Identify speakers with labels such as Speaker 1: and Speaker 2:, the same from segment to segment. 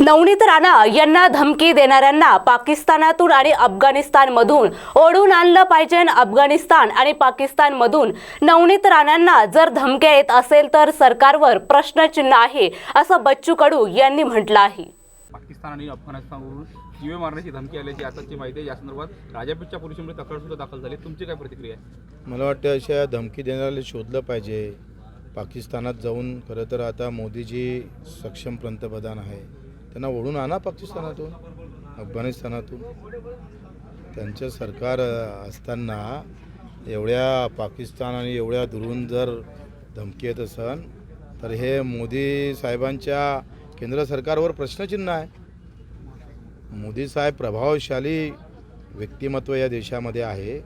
Speaker 1: नवनीत राणा यांना धमकी देणाऱ्यांना पाकिस्तानातून आणि अफगाणिस्तानमधून ओढून आणलं पाहिजे. अफगाणिस्तान आणि पाकिस्तानमधून नवनीत राणांना जर धमक्या येत असेल तर सरकारवर प्रश्नचिन्ह आहे असं बच्चू कडू यांनी म्हटलं आहे.
Speaker 2: पाकिस्तान आणि अफगाणिस्तानवरून जीवे मारण्याची धमकी आल्याची आताची माहिती आहे. या संदर्भात राजापेठच्या पोलिसांमध्ये तक्रार सुद्धा दाखल झाली. तुमची काय प्रतिक्रिया आहे?
Speaker 3: मला वाटतं अशा धमकी देणाऱ्याला शोधलं पाहिजे. पाकिस्तानात जाऊन खरं तर आता मोदीजी सक्षम पंतप्रधान आहे. त्यांना ओढून आणा पाकिस्तानातून अफगाणिस्तानातून. त्यांचं सरकार असताना एवढ्या पाकिस्तान आणि एवढ्या दुरून जर धमकी येत असन तर हे मोदी साहेबांच्या केंद्र सरकारवर प्रश्नचिन्ह आहे. मोदी साहेब प्रभावशाली व्यक्तिमत्व या देशामध्ये आहे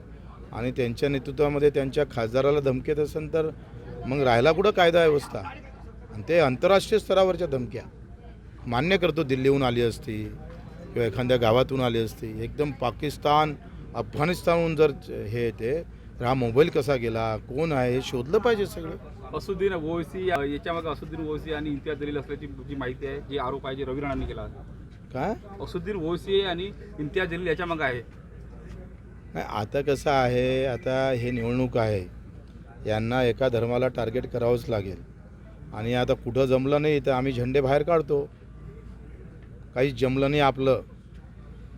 Speaker 3: आणि त्यांच्या नेतृत्वामध्ये त्यांच्या खासदाराला धमकी येत असेल तर मग राहायला कुठं कायदा व्यवस्था? आणि ते आंतरराष्ट्रीय स्तरावरच्या धमक्या. मान्य करतो दिल्लीहून आली असती किंवा एखाद्या गावातून आली असती. एकदम पाकिस्तान अफगाणिस्तानहून जर हे येते तर हा मोबाईल कसा गेला कोण आहे हे शोधलं पाहिजे सगळं.
Speaker 2: असुद्दीन ओवैसी याच्यामागे असुद्दीन ओवैसी आणि इम्तियाज जलील असल्याची जी माहिती आहे जी आरोप आहे जे रवी राणांनी केला
Speaker 3: काय?
Speaker 2: असुद्दीन ओवैसी आणि इम्तियाज जलील याच्यामागे आहे.
Speaker 3: नाही आता कसं आहे आता हे निवडणूक आहे. यांना एका धर्माला टार्गेट करावंच लागेल. आणि आता कुठं जमलं नाही तर आम्ही झेंडे बाहेर काढतो. काही जमलं नाही आपलं.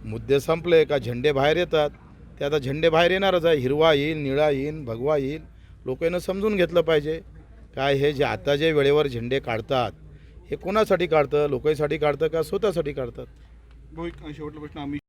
Speaker 3: मुद्दे संपले का झेंडे बाहेर येतात. ते आता झेंडे बाहेर येणारच आहे. हिरवा येईल निळा येईल भगवा येईल. लोकांना समजून घेतलं पाहिजे. काय हे जे आता जे वेळेवर झेंडे काढतात हे कोणासाठी काढतं? लोकांसाठी काढतं का स्वतःसाठी काढतात?
Speaker 4: शेवटला प्रश्न आम्ही